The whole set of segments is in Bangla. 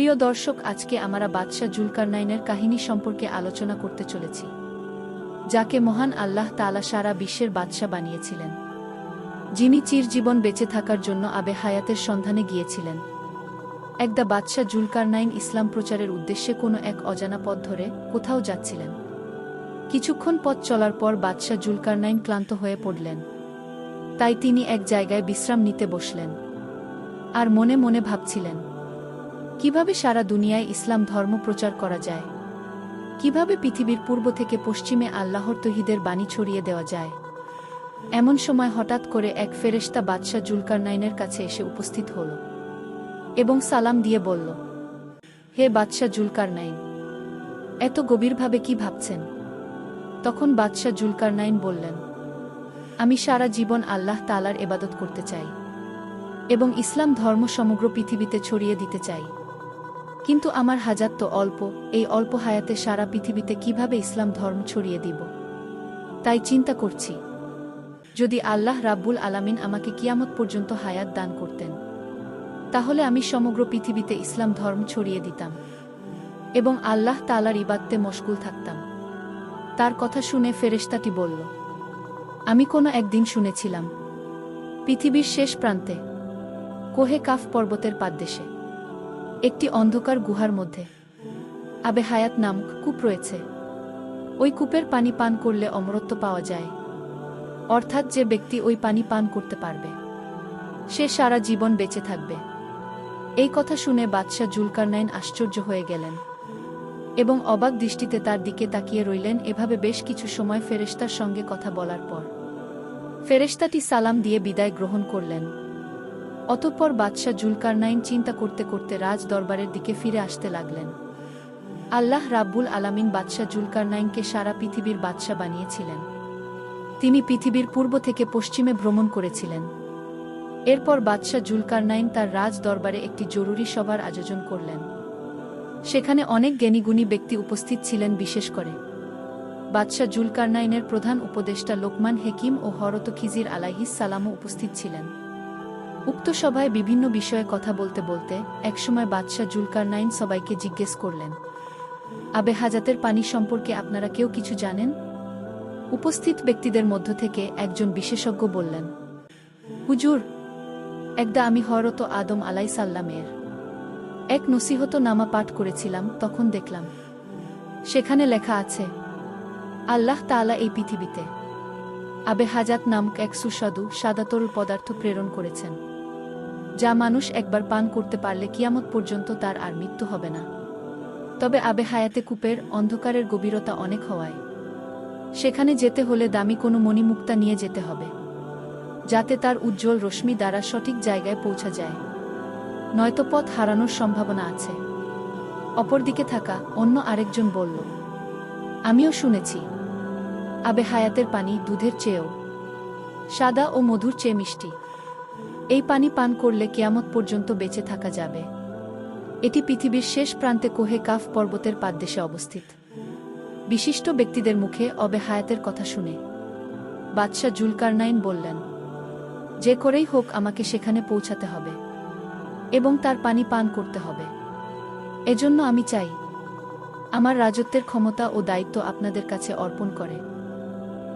প্রিয় দর্শক, আজকে আমরা বাদশাহ জুলকারনাইনের কাহিনী সম্পর্কে আলোচনা করতে চলেছি, যাকে মহান আল্লাহ তালা সারা বিশ্বের বাদশাহ বানিয়েছিলেন। যিনি চিরজীবন বেঁচে থাকার জন্য আবে হায়াতের সন্ধানে গিয়েছিলেন। একদা বাদশাহ জুলকারনাইন ইসলাম প্রচারের উদ্দেশ্যে কোনো এক অজানা পথ ধরে কোথাও যাচ্ছিলেন। কিছুক্ষণ পথ চলার পর বাদশাহ জুলকারনাইন ক্লান্ত হয়ে পড়লেন। তাই তিনি এক জায়গায় বিশ্রাম নিতে বসলেন। আর মনে মনে ভাবছিলেন কীভাবে সারা দুনিয়ায় ইসলাম ধর্ম প্রচার করা যায়? কীভাবে পৃথিবীর পূর্ব থেকে পশ্চিমে আল্লাহর তহিদের বাণী ছড়িয়ে দেওয়া যায়? এমন সময় হঠাৎ করে এক ফেরেশতা বাদশাহ জুলকারনাইনের কাছে এসে উপস্থিত হল এবং সালাম দিয়ে বলল, হে বাদশাহ জুলকারনাইন, এত গভীরভাবে কি ভাবছেন? তখন বাদশাহ জুলকারনাইন বললেন, আমি সারা জীবন আল্লাহ তালার এবাদত করতে চাই এবং ইসলাম ধর্ম সমগ্র পৃথিবীতে ছড়িয়ে দিতে চাই। কিন্তু আমার হাজার তো অল্প, এই অল্প হায়াতে সারা পৃথিবীতে কীভাবে ইসলাম ধর্ম ছড়িয়ে দিব? তাই চিন্তা করছি, যদি আল্লাহ রাব্বুল আলামিন আমাকে কিয়ামত পর্যন্ত হায়াত দান করতেন, তাহলে আমি সমগ্র পৃথিবীতে ইসলাম ধর্ম ছড়িয়ে দিতাম এবং আল্লাহ তালার ইবাদতে মশগুল থাকতাম। তার কথা শুনে ফেরেশতাটি বলল, আমি কোনো একদিন শুনেছিলাম, পৃথিবীর শেষ প্রান্তে কোহে কাফ পর্বতের পাদদেশে একটি অন্ধকার গুহার মধ্যে। আবে হায়াত নামক কূপ রয়েছে। ওই কূপের পানি পান করলে অমরত্ব পাওয়া যায়। অর্থাৎ যে ব্যক্তি ওই পানি পান করতে পারবে, সে সারা জীবন বেঁচে থাকবে। এই কথা শুনে বাদশাহ জুলকারনাইন আশ্চর্য হয়ে গেলেন এবং অবাক দৃষ্টিতে তার দিকে তাকিয়ে রইলেন এভাবে বেশ কিছু সময় ফেরেশতার সঙ্গে কথা বলার পর। ফেরেশতাটি সালাম দিয়ে বিদায় গ্রহণ করলেন। অতঃপর বাদশাহ জুলকারনাইন চিন্তা করতে করতে রাজ দরবারের দিকে ফিরে আসতে লাগলেন। আল্লাহ রাব্বুল আলামিন বাদশাহ জুলকারনাইনকে সারা পৃথিবীর বাদশাহ বানিয়েছিলেন। তিনি পৃথিবীর পূর্ব থেকে পশ্চিমে ভ্রমণ করেছিলেন। এরপর বাদশাহ জুলকারনাইন তার রাজ দরবারে একটি জরুরি সভার আয়োজন করলেন। সেখানে অনেক জ্ঞানীগুণী ব্যক্তি উপস্থিত ছিলেন বিশেষ করে। বাদশাহ জুলকারনাইনের প্রধান উপদেষ্টা লোকমান হেকিম ও হরত খিজির আলাইহিস সালামও উপস্থিত ছিলেন। উক্ত সভায় বিভিন্ন বিষয়ে কথা বলতে বলতে একসময় বাদশাহ জুলকার নাইন সবাইকে জিজ্ঞেস করলেন, আবে হাজাতের পানি সম্পর্কে আপনারা কেউ কিছু জানেন? উপস্থিত ব্যক্তিদের মধ্য থেকে একজন বিশেষজ্ঞ বললেন, হুজুর, একদা আমি হরত আদম আলাই সাল্লামের এক নসিহত নামা পাঠ করেছিলাম, তখন দেখলাম, সেখানে লেখা আছে, আল্লাহ তাআলা এই পৃথিবীতে আবে হাজাত নামক এক সুস্বাদু সাদাতরল পদার্থ প্রেরণ করেছেন। যা মানুষ একবার পান করতে পারলে কিয়ামত পর্যন্ত তার আর মৃত্যু হবে না। তবে আবে হায়াতে কূপের অন্ধকারের গভীরতা অনেক হওয়ায়। সেখানে যেতে হলে দামি কোনো মণিমুক্তা নিয়ে যেতে হবে, যাতে তার উজ্জ্বল রশ্মি দ্বারা সঠিক জায়গায় পৌঁছা যায়। নয়তো পথ হারানোর সম্ভাবনা আছে। অপরদিকে থাকা অন্য আরেকজন বলল, আমিও শুনেছি, আবে হায়াতের পানি দুধের চেয়েও সাদা ও মধুর চেয়ে মিষ্টি। এই পানি পান করলে কেয়ামত পর্যন্ত বেঁচে থাকা যাবে। এটি পৃথিবীর শেষ প্রান্তে কোহে কাফ পর্বতের পাদদেশে অবস্থিত। বিশিষ্ট ব্যক্তিদের মুখে অবে হায়াতের কথা শুনে বাদশাহ জুলকারনাইন বললেন, যে করেই হোক আমাকে সেখানে পৌঁছাতে হবে এবং তার পানি পান করতে হবে। এজন্য আমি চাই, আমার রাজত্বের ক্ষমতা ও দায়িত্ব আপনাদের কাছে অর্পণ করে।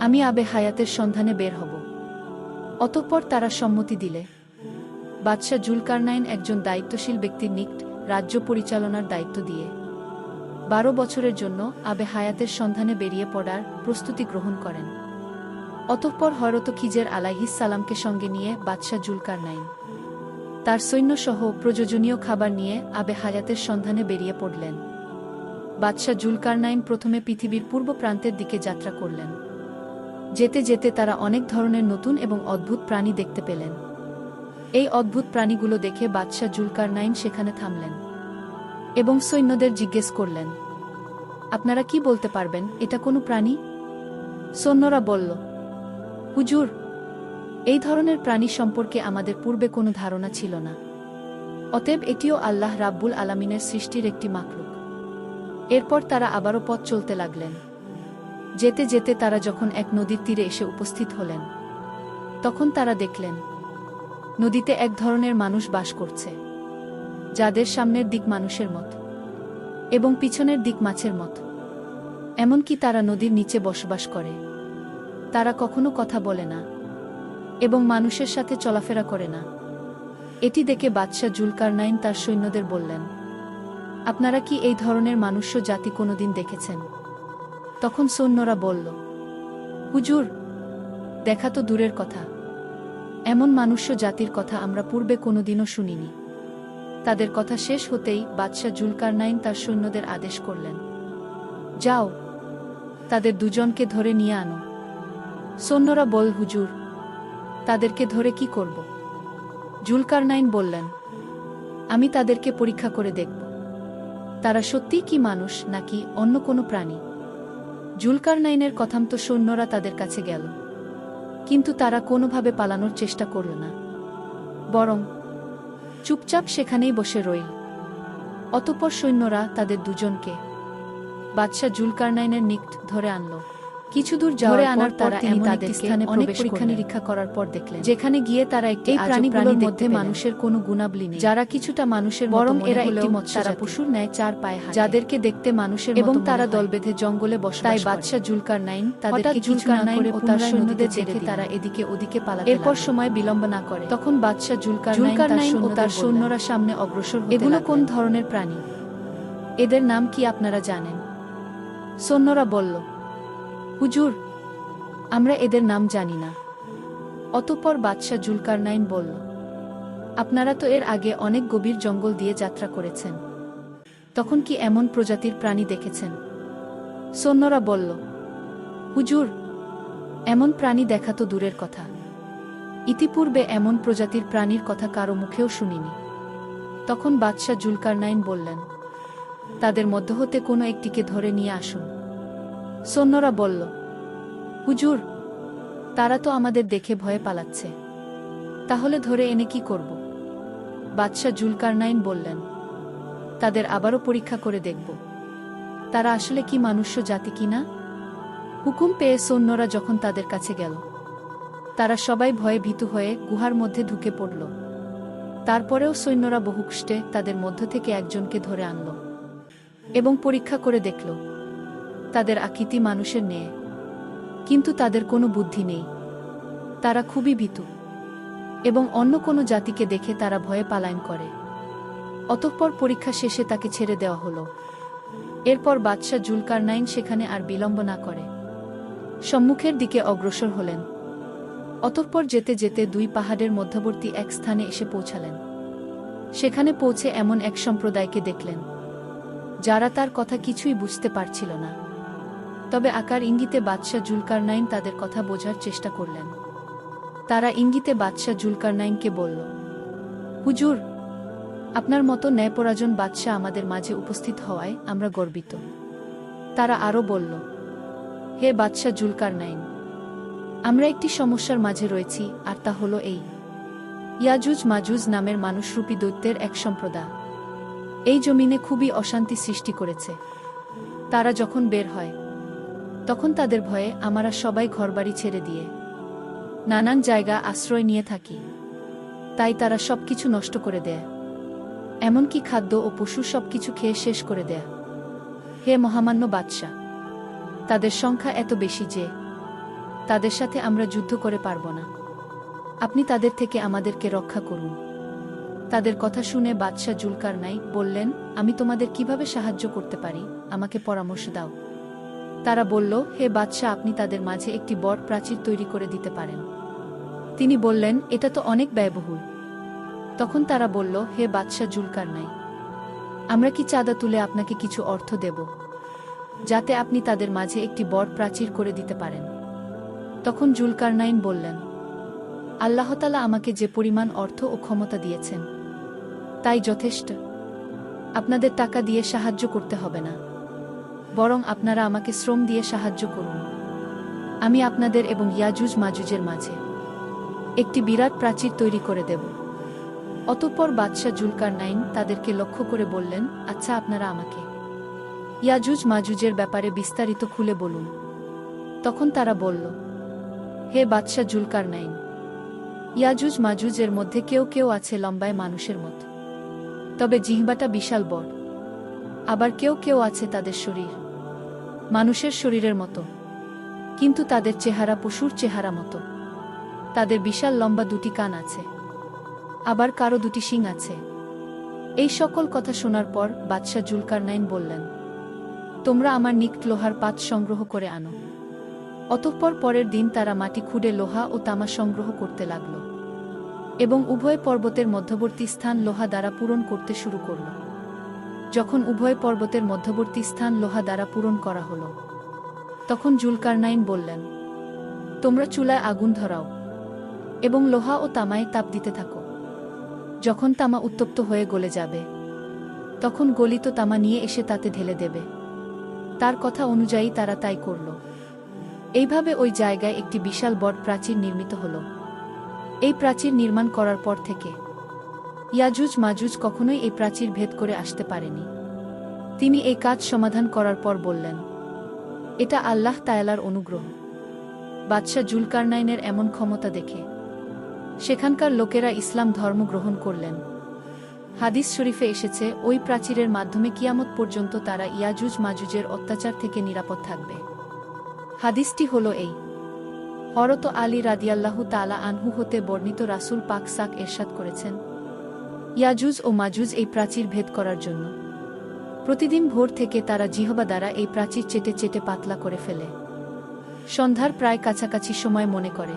আমি আবে হায়াতের সন্ধানে বের হব। অতঃপর তারা সম্মতি দিলে বাদশাহ জুলকারনাইন একজন দায়িত্বশীল ব্যক্তির নিকট রাজ্য পরিচালনার দায়িত্ব দিয়ে। বারো বছরের জন্য আবে হায়াতের সন্ধানে বেরিয়ে পড়ার প্রস্তুতি গ্রহণ করেন। অতঃপর হরত খিজের সালামকে সঙ্গে নিয়ে বাদশাহ জুলকারনাইন। তার সৈন্যসহ প্রয়োজনীয় খাবার নিয়ে আবে হায়াতের সন্ধানে বেরিয়ে পড়লেন। বাদশাহ জুলকারনাইন প্রথমে পৃথিবীর পূর্ব প্রান্তের দিকে যাত্রা করলেন। যেতে যেতে তারা অনেক ধরনের নতুন এবং অদ্ভুত প্রাণী দেখতে পেলেন। এই অদ্ভুত প্রাণীগুলো দেখে বাদশাহ জুলকার জুলকারনাইন সেখানে থামলেন এবং সৈন্যদের জিজ্ঞেস করলেন, আপনারা কি বলতে পারবেন? এটা কোনো প্রাণী? সৈন্যরা বলল, হুজুর, এই ধরনের প্রাণী সম্পর্কে আমাদের পূর্বে কোনো ধারণা ছিল না। অতএব এটিও আল্লাহ রাব্বুল আলামিনের সৃষ্টির একটি মাকলুক এরপর তারা আবারও পথ চলতে লাগলেন। যেতে যেতে তারা যখন এক নদীর তীরে এসে উপস্থিত হলেন, তখন তারা দেখলেন নদীতে এক ধরনের মানুষ বাস করছে, যাদের সামনের দিক মানুষের মত এবং পিছনের দিক মাছের মত। এমনকি তারা নদীর নিচে বসবাস করে। তারা কখনো কথা বলে না এবং মানুষের সাথে চলাফেরা করে না। এটি দেখে বাদশাহ জুলকারনাইন তার সৈন্যদের বললেন, আপনারা কি এই ধরনের মানুষ্য জাতি কোনোদিন দেখেছেন? তখন সৈন্যরা বলল, হুজুর, দেখা তো দূরের কথা। এমন মানুষ্য জাতির কথা আমরা পূর্বে কোনোদিনও শুনিনি। তাদের কথা শেষ হতেই বাদশাহ জুলকারনাইন তার সৈন্যদের আদেশ করলেন। যাও, তাদের দুজনকে ধরে নিয়ে আনো। সৈন্যরা বল, হুজুর, তাদেরকে ধরে কি করব? জুলকারনাইন বললেন, আমি তাদেরকে পরীক্ষা করে দেখব। তারা সত্যিই কি মানুষ নাকি অন্য কোনো প্রাণী? জুলকারনাইনের কথামত সৈন্যরা তাদের কাছে গেল। কিন্তু তারা কোনোভাবে পালানোর চেষ্টা করল না। বরং চুপচাপ সেখানেই বসে রইল। অতপর সৈন্যরা তাদের দুজনকে বাদশাহ জুলকারনাইনের নিকট ধরে আনলো। কিছু দূর ধরে আনার তারা তিনি তাদের স্থানে অনেক পরীক্ষা নিরীক্ষা করার পর দেখলেন। যেখানে গিয়ে তারা একটি এই প্রাণীগুলোর মধ্যে মানুষের কোনো গুণাবলী নেই। যারা কিছুটা মানুষের বরং এরা একটি তারা পশুর ন্যায় চার পায়ে হাঁটে। যাদেরকে দেখতে মানুষের এবং তারা দল বেঁধে জঙ্গলে বসবাস তাই বাদশাহ জুলকার নাইন তাদেরকে জুলকার করে ও তার সৈন্যদের ছেড়ে দেখে তারা এদিকে ওদিকে পালাতে এরপর সময় বিলম্ব না করে। তখন বাদশাহ জুলকার নাইন নাইন ও তার সৈন্যরা সামনে অগ্রসর এগুলো কোন ধরনের প্রাণী? এদের নাম কি আপনারা জানেন? সৈন্যরা বলল হুজুর, আমরা এদের নাম জানি না। অতঃপর বাদশাহ জুলকারনাইন বলল, আপনারা তো এর আগে অনেক গভীর জঙ্গল দিয়ে যাত্রা করেছেন। তখন কি এমন প্রজাতির প্রাণী দেখেছেন? সৈন্যরা বলল, হুজুর, এমন প্রাণী দেখা তো দূরের কথা। ইতিপূর্বে এমন প্রজাতির প্রাণীর কথা কারও মুখেও শুনিনি। তখন বাদশাহ জুলকারনাইন বললেন, তাদের মধ্য হতে কোনো একটিকে ধরে নিয়ে আসুন। সৈন্যরা বলল, হুজুর, তারা তো আমাদের দেখে ভয়ে পালাচ্ছে। তাহলে ধরে এনে কি করব? বাদশাহ জুলকারনাইন বললেন, তাদের আবারও পরীক্ষা করে দেখব। তারা আসলে কি মানুষ্য জাতি কিনা হুকুম পেয়ে সৈন্যরা যখন তাদের কাছে গেল, তারা সবাই ভয়ে ভীতু হয়ে গুহার মধ্যে ঢুকে পড়ল। তারপরেও সৈন্যরা বহুকষ্টে তাদের মধ্য থেকে একজনকে ধরে আনল এবং পরীক্ষা করে দেখল তাদের আকৃতি মানুষের নেয় কিন্তু তাদের কোনো বুদ্ধি নেই। তারা খুবই ভীতু, এবং অন্য কোনো জাতিকে দেখে তারা ভয়ে পালায়ন করে। অতঃপর পরীক্ষা শেষে তাকে ছেড়ে দেওয়া হলো। এরপর বাদশাহ জুলকারনাইন সেখানে আর বিলম্ব না করে। সম্মুখের দিকে অগ্রসর হলেন। অতঃপর যেতে যেতে দুই পাহাড়ের মধ্যবর্তী এক স্থানে এসে পৌঁছালেন। সেখানে পৌঁছে এমন এক সম্প্রদায়কে দেখলেন, যারা তার কথা কিছুই বুঝতে পারছিল না। তবে আকার ইঙ্গিতে বাদশাহ জুলকারনাইন তাদের কথা বোঝার চেষ্টা করলেন। তারা ইঙ্গিতে বাদশাহ জুলকারনাইনকে বলল, হুজুর, আপনার মতো ন্যায়পরাজন বাদশাহ আমাদের মাঝে উপস্থিত হওয়ায় আমরা গর্বিত। তারা আরও বলল, হে বাদশাহ জুলকারনাইন, আমরা একটি সমস্যার মাঝে রয়েছি, আর তা হলো এই। ইয়াজুজ মাজুজ নামের মানুষরূপী দৈত্যের এক সম্প্রদায়। এই জমিনে খুবই অশান্তি সৃষ্টি করেছে। তারা যখন বের হয় তখন তাদের ভয়ে আমরা সবাই ঘরবাড়ি ছেড়ে দিয়ে নানান জায়গা আশ্রয় নিয়ে থাকি। তাই তারা সবকিছু নষ্ট করে দেয়। এমনকি খাদ্য ও পশু সবকিছু খেয়ে শেষ করে দেয়। হে মহামান্য বাদশাহ, তাদের সংখ্যা এত বেশি যে তাদের সাথে আমরা যুদ্ধ করে পারব না। আপনি তাদের থেকে আমাদেরকে রক্ষা করুন। তাদের কথা শুনে বাদশাহ জুলকার নাই বললেন, আমি তোমাদের কীভাবে সাহায্য করতে পারি? আমাকে পরামর্শ দাও। তারা বলল, হে বাদশাহ, আপনি তাদের মাঝে একটি বড় প্রাচীর তৈরি করে দিতে পারেন। তিনি বললেন, এটা তো অনেক ব্যয়বহুল। তখন তারা বলল, হে বাদশাহ, জুলকার নাই। আমরা কি চাঁদা তুলে আপনাকে কিছু অর্থ দেব, যাতে আপনি তাদের মাঝে একটি বড় প্রাচীর করে দিতে পারেন? তখন জুলকারনাইন বললেন আল্লাহতালা আমাকে যে পরিমাণ অর্থ ও ক্ষমতা দিয়েছেন, তাই যথেষ্ট। আপনাদের টাকা দিয়ে সাহায্য করতে হবে না। বরং আপনারা আমাকে শ্রম দিয়ে সাহায্য করুন। আমি আপনাদের এবং ইয়াজুজ মাজুজের মাঝে একটি বিরাট প্রাচীর তৈরি করে দেব। অতঃপর বাদশাহ জুলকার নাইন তাদেরকে লক্ষ্য করে বললেন আচ্ছা আপনারা আমাকে ইয়াজুজ মাজুজের ব্যাপারে বিস্তারিত খুলে বলুন। তখন তারা বলল, হে বাদশাহ জুলকার নাইন ইয়াজুজ মাজুজের মধ্যে কেউ কেউ আছে লম্বায় মানুষের মতো। তবে জিহ্বাটা বিশাল বড়। আবার কেউ কেউ আছে তাদের শরীর। মানুষের শরীরের মতো। কিন্তু তাদের চেহারা পশুর চেহারা মতো। তাদের বিশাল লম্বা দুটি কান আছে। আবার কারও দুটি শিং আছে। এই সকল কথা শোনার পর বাদশাহ জুলকারনাইন বললেন, তোমরা আমার নিকট লোহার পাত সংগ্রহ করে আনো। অতঃপর পরের দিন তারা মাটি খুঁড়ে লোহা ও তামা সংগ্রহ করতে লাগল এবং উভয় পর্বতের মধ্যবর্তী স্থান লোহা দ্বারা পূরণ করতে শুরু করল। যখন উভয় পর্বতের মধ্যবর্তী স্থান লোহা দ্বারা পূরণ করা হল। তখন জুলকারনাইন বললেন, তোমরা চুলায় আগুন ধরাও এবং লোহা ও তামায় তাপ দিতে থাকো। যখন তামা উত্তপ্ত হয়ে গলে যাবে, তখন গলিত তামা নিয়ে এসে তাতে ঢেলে দেবে। তার কথা অনুযায়ী তারা তাই করল। এইভাবে ওই জায়গায় একটি বিশাল বট প্রাচীর নির্মিত হল। এই প্রাচীর নির্মাণ করার পর থেকে ইয়াজুজ মাজুজ কখনোই এই প্রাচীর ভেদ করে আসতে পারেনি। তিনি এই কাজ সমাধান করার পর বললেন, এটা আল্লাহ তায়ালার অনুগ্রহ। বাদশাহ জুলকারনাইনের এমন ক্ষমতা দেখে। সেখানকার লোকেরা ইসলাম ধর্ম গ্রহণ করলেন। হাদিস শরীফে এসেছে, ওই প্রাচীরের মাধ্যমে কিয়ামত পর্যন্ত তারা ইয়াজুজ মাজুজের অত্যাচার থেকে নিরাপদ থাকবে। হাদিসটি হল এই। হরত আলী রাদিয়াল্লাহু তালা আনহু হতে বর্ণিত রাসুল পাক সাক এরশাদ করেছেন ইয়াজুজ ও মাজুজ এই প্রাচীর ভেদ করার জন্য। প্রতিদিন ভোর থেকে তারা জিহবা দ্বারা এই প্রাচীর চেটে চেটে পাতলা করে ফেলে। সন্ধ্যার প্রায় কাছাকাছি সময় মনে করে।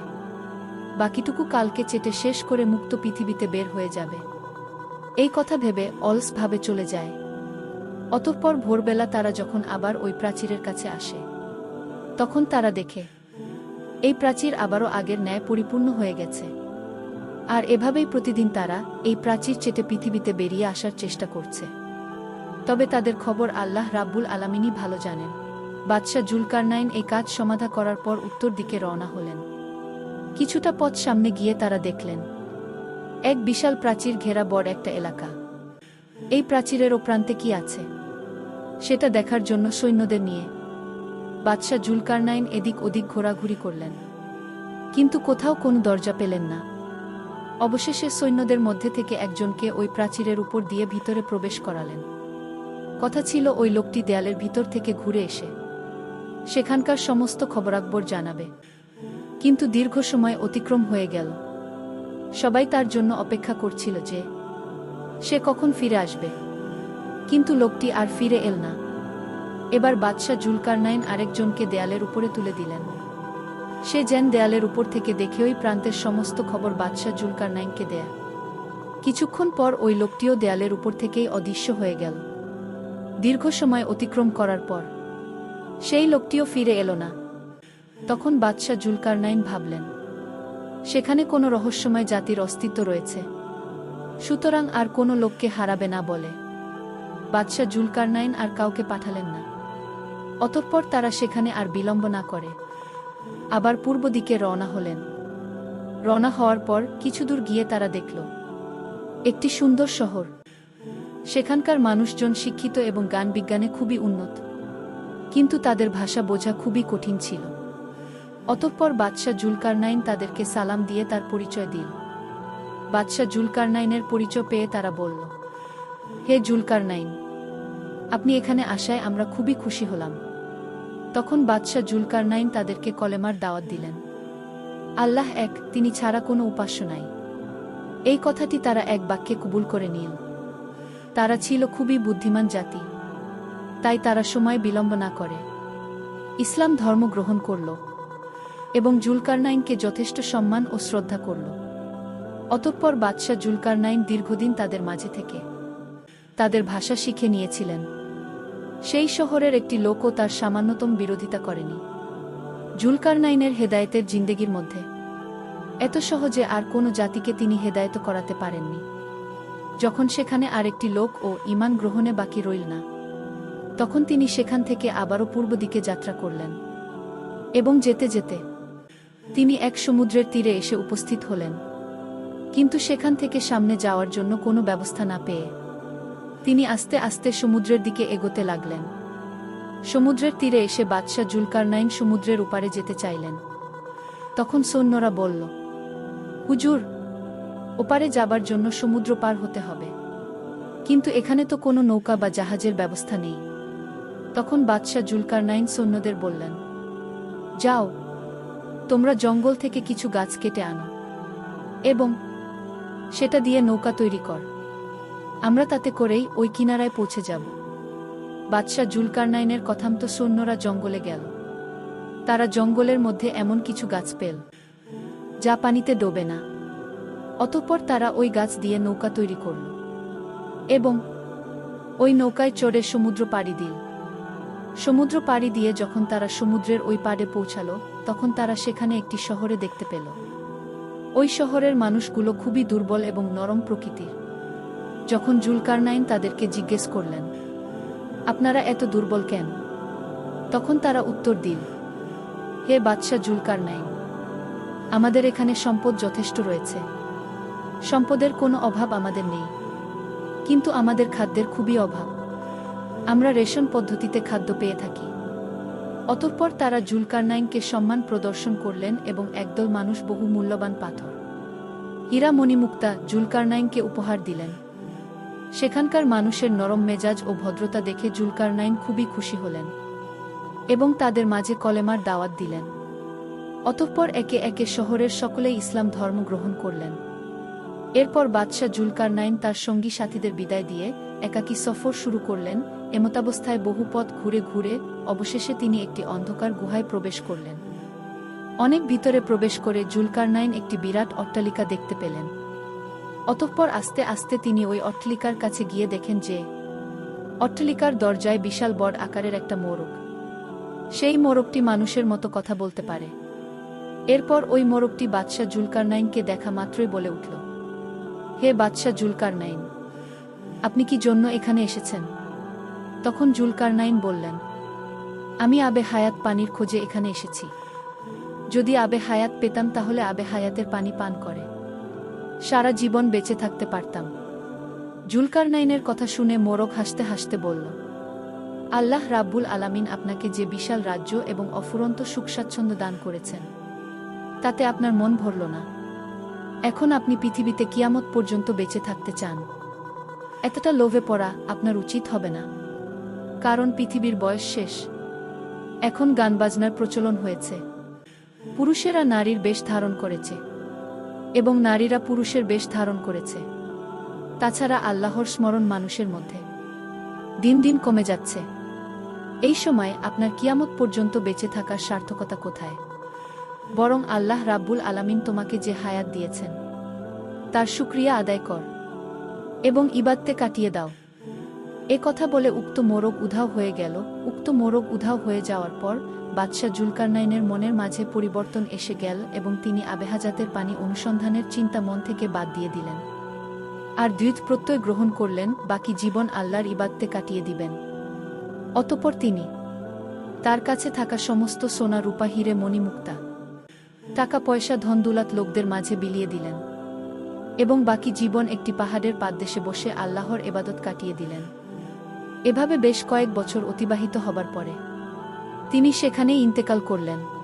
বাকিটুকু কালকে চেটে শেষ করে মুক্ত পৃথিবীতে বের হয়ে যাবে। এই কথা ভেবে অলসভাবে চলে যায়। অতঃপর ভোরবেলা তারা যখন আবার ওই প্রাচীরের কাছে আসে, তখন তারা দেখে, এই প্রাচীর আবারও আগের ন্যায় পরিপূর্ণ হয়ে গেছে। আর এভাবেই প্রতিদিন তারা এই প্রাচীর চেটে পৃথিবীতে বেরিয়ে আসার চেষ্টা করছে। তবে তাদের খবর আল্লাহ রাব্বুল আলামিনই ভালো জানেন। বাদশাহ জুলকারনাইন এই কাজ সমাধা করার পর উত্তর দিকে রওনা হলেন। কিছুটা পথ সামনে গিয়ে তারা দেখলেন, এক বিশাল প্রাচীর ঘেরা বড় একটা এলাকা। এই প্রাচীরের ও প্রান্তে কি আছে? সেটা দেখার জন্য সৈন্যদের নিয়ে বাদশাহ জুলকারনাইন এদিক ওদিক ঘোরাঘুরি করলেন। কিন্তু কোথাও কোনো দরজা পেলেন না। অবশেষে সৈন্যদের মধ্যে থেকে একজনকে ওই প্রাচীরের উপর দিয়ে ভিতরে প্রবেশ করালেন। কথা ছিল ওই লোকটি দেয়ালের ভিতর থেকে ঘুরে এসে সেখানকার সমস্ত খবরাকবর জানাবে। কিন্তু দীর্ঘ সময় অতিক্রম হয়ে গেল। সবাই তার জন্য অপেক্ষা করছিল যে সে কখন ফিরে আসবে। কিন্তু লোকটি আর ফিরে এল না। এবার বাদশাহ জুলকারনাইন আরেকজনকে দেয়ালের উপরে তুলে দিলেন। সে যেন দেয়ালের উপর থেকে দেখে ওই প্রান্তের সমস্ত খবর বাদশাহ জুলকারনাইনকে দেয়া। কিছুক্ষণ পর ওই লোকটিও দেয়ালের উপর থেকেই অদৃশ্য হয়ে গেল। দীর্ঘ সময় অতিক্রম করার পর সেই লোকটিও ফিরে এলো না। তখন বাদশাহ জুলকারনাইন ভাবলেন, সেখানে কোনো রহস্যময় জাতির অস্তিত্ব রয়েছে। সুতরাং আর কোনো লোককে হারাবে না বলে। বাদশাহ জুলকারনাইন আর কাউকে পাঠালেন না। অতঃপর তারা সেখানে আর বিলম্ব না করে। আবার পূর্ব দিকে রওনা হলেন। রওনা হওয়ার পর কিছু দূর গিয়ে তারা দেখল, একটি সুন্দর শহর। সেখানকার মানুষজন শিক্ষিত এবং গান বিজ্ঞানে খুবই উন্নত। কিন্তু তাদের ভাষা বোঝা খুবই কঠিন ছিল। অতঃপর বাদশাহ জুলকারনাইন তাদেরকে সালাম দিয়ে তার পরিচয় দিল। বাদশাহ জুলকারনাইনের পরিচয় পেয়ে তারা বলল, হে জুলকারনাইন, আপনি এখানে আসায় আমরা খুবই খুশি হলাম। তখন বাদশাহ জুলকারনাইন তাদেরকে কলেমার দাওয়াত দিলেন। আল্লাহ এক, তিনি ছাড়া কোনো উপাস্য নাই। এই কথাটি তারা এক বাক্যে কবুল করে নিল। তারা ছিল খুবই বুদ্ধিমান জাতি। তাই তারা সময় বিলম্ব না করে। ইসলাম ধর্ম গ্রহণ করল এবং জুলকারনাইনকে যথেষ্ট সম্মান ও শ্রদ্ধা করল। অতঃপর বাদশাহ জুলকারনাইন দীর্ঘদিন তাদের মাঝে থেকে তাদের ভাষা শিখে নিয়েছিলেন। সেই শহরের একটি লোকও তার সামান্যতম বিরোধিতা করেনি। জুলকারনাইনের হেদায়েতের জিন্দেগির মধ্যে। এত সহজে আর কোনো জাতিকে তিনি হেদায়েত করাতে পারেননি। যখন সেখানে আরেকটি লোক ও ইমান গ্রহণে বাকি রইল না, তখন তিনি সেখান থেকে আবারও পূর্ব দিকে যাত্রা করলেন এবং যেতে যেতে তিনি এক সমুদ্রের তীরে এসে উপস্থিত হলেন। কিন্তু সেখান থেকে সামনে যাওয়ার জন্য কোনো ব্যবস্থা না পেয়ে তিনি আস্তে আস্তে সমুদ্রের দিকে এগোতে লাগলেন। সমুদ্রের তীরে এসে বাদশাহ জুলকারনাইন সমুদ্রের উপারে যেতে চাইলেন। তখন সৈন্যরা বলল, হুজুর, ওপারে যাবার জন্য সমুদ্র পার হতে হবে। কিন্তু এখানে তো কোনো নৌকা বা জাহাজের ব্যবস্থা নেই। তখন বাদশাহ জুলকারনাইন সৈন্যদের বললেন, যাও, তোমরা জঙ্গল থেকে কিছু গাছ কেটে আনো এবং সেটা দিয়ে নৌকা তৈরি কর। আমরা তাতে করেই ওই কিনারায় পৌঁছে যাব। বাদশাহ জুলকারনাইনের কথামতো সৈন্যরা জঙ্গলে গেল। তারা জঙ্গলের মধ্যে এমন কিছু গাছ পেল, যা পানিতে ডোবে না। অতঃপর তারা ওই গাছ দিয়ে নৌকা তৈরি করল এবং ওই নৌকায় চড়ে সমুদ্র পাড়ি দিল। সমুদ্র পাড়ি দিয়ে যখন তারা সমুদ্রের ওই পাড়ে পৌঁছালো, তখন তারা সেখানে একটি শহরে দেখতে পেল। ওই শহরের মানুষগুলো খুবই দুর্বল এবং নরম প্রকৃতির। যখন জুলকারনাইন তাদেরকে জিজ্ঞেস করলেন, আপনারা এত দুর্বল কেন? তখন তারা উত্তর দিল, হে বাদশাহ জুলকারনাইন, আমাদের এখানে সম্পদ যথেষ্ট রয়েছে। সম্পদের কোনো অভাব আমাদের নেই, কিন্তু আমাদের খাদ্যের খুবই অভাব। আমরা রেশন পদ্ধতিতে খাদ্য পেয়ে থাকি। অতঃপর তারা জুলকারনাইনকে সম্মান প্রদর্শন করলেন এবং একদল মানুষ বহু মূল্যবান পাথর। হীরা মণিমুক্তা জুলকারনাইনকে উপহার দিলেন। সেখানকার মানুষের নরম মেজাজ ও ভদ্রতা দেখে জুলকারনাইন খুবই খুশি হলেন এবং তাদের মাঝে কলেমার দাওয়াত দিলেন। অতঃপর একে একে শহরের সকলেই ইসলাম ধর্ম গ্রহণ করলেন। এরপর বাদশাহ জুলকারনাইন তার সঙ্গী সাথীদের বিদায় দিয়ে একাকী সফর শুরু করলেন। এমতাবস্থায় বহু পথ ঘুরে ঘুরে অবশেষে তিনি একটি অন্ধকার গুহায় প্রবেশ করলেন। অনেক ভিতরে প্রবেশ করে জুলকারনাইন একটি বিরাট অট্টালিকা দেখতে পেলেন। অতঃপর আস্তে আস্তে তিনি ওই অট্টালিকার কাছে গিয়ে দেখেন যে, অট্টালিকার দরজায় বিশাল বড় আকারের একটা মোরগ সেই মোরগটি মানুষের মতো কথা বলতে পারে। এরপর ওই মোরগটি বাদশাহ জুলকারনাইনকে দেখা মাত্রই বলে উঠল, হে বাদশাহ জুলকারনাইন, আপনি কি জন্য এখানে এসেছেন? তখন জুলকারনাইন বললেন, আমি আবে হায়াত পানির খোঁজে এখানে এসেছি। যদি আবে হায়াত পেতাম তাহলে আবে হায়াতের পানি পান করে। সারা জীবন বেঁচে থাকতে পারতাম। জুলকারনাইনের কথা শুনে মোরগ হাসতে হাসতে বলল, আল্লাহ রাব্বুল আলামিন আপনাকে যে বিশাল রাজ্য এবং অফুরন্ত সুখ স্বাচ্ছন্দ্য দান করেছেন, তাতে আপনার মন ভরল না। এখন আপনি পৃথিবীতে কিয়ামত পর্যন্ত বেঁচে থাকতে চান। এতটা লোভে পড়া আপনার উচিত হবে না। কারণ পৃথিবীর বয়স শেষ। এখন গান বাজনার প্রচলন হয়েছে। পুরুষেরা নারীর বেশ ধারণ করেছে। এবং নারীরা পুরুষের বেশ ধারণ করেছে। তাছাড়া আল্লাহর স্মরণ মানুষের মধ্যে। দিন দিন কমে যাচ্ছে। এই সময় আপনার কিয়ামত পর্যন্ত বেঁচে থাকার সার্থকতা কোথায়? বরং আল্লাহ রাব্বুল আলামিন তোমাকে যে হায়াত দিয়েছেন, তার সুক্রিয়া আদায় কর এবং ইবাদতে কাটিয়ে দাও। এ কথা বলে উক্ত মোরগ উধাও হয়ে গেল। উক্ত মোরগ উধাও হয়ে যাওয়ার পর বাদশাহ জুলকারনাইনের মনের মাঝে পরিবর্তন এসে গেল এবং তিনি আবেহাজাতের পানি অনুসন্ধানের চিন্তা মন থেকে বাদ দিয়ে দিলেন। আর দ্বিত প্রত্যয় গ্রহণ করলেন, বাকি জীবন আল্লাহর ইবাদতে কাটিয়ে দিবেন। অতপর তিনি, তার কাছে থাকা সমস্ত সোনা রূপা হিরে মণিমুক্তা। টাকা পয়সা ধনদুলাত লোকদের মাঝে বিলিয়ে দিলেন। এবং বাকি জীবন একটি পাহাড়ের পাদদেশে বসে আল্লাহর এবাদত কাটিয়ে দিলেন। এভাবে বেশ কয়েক বছর অতিবাহিত হবার পরে তিনি সেখানে ইন্তেকাল করলেন।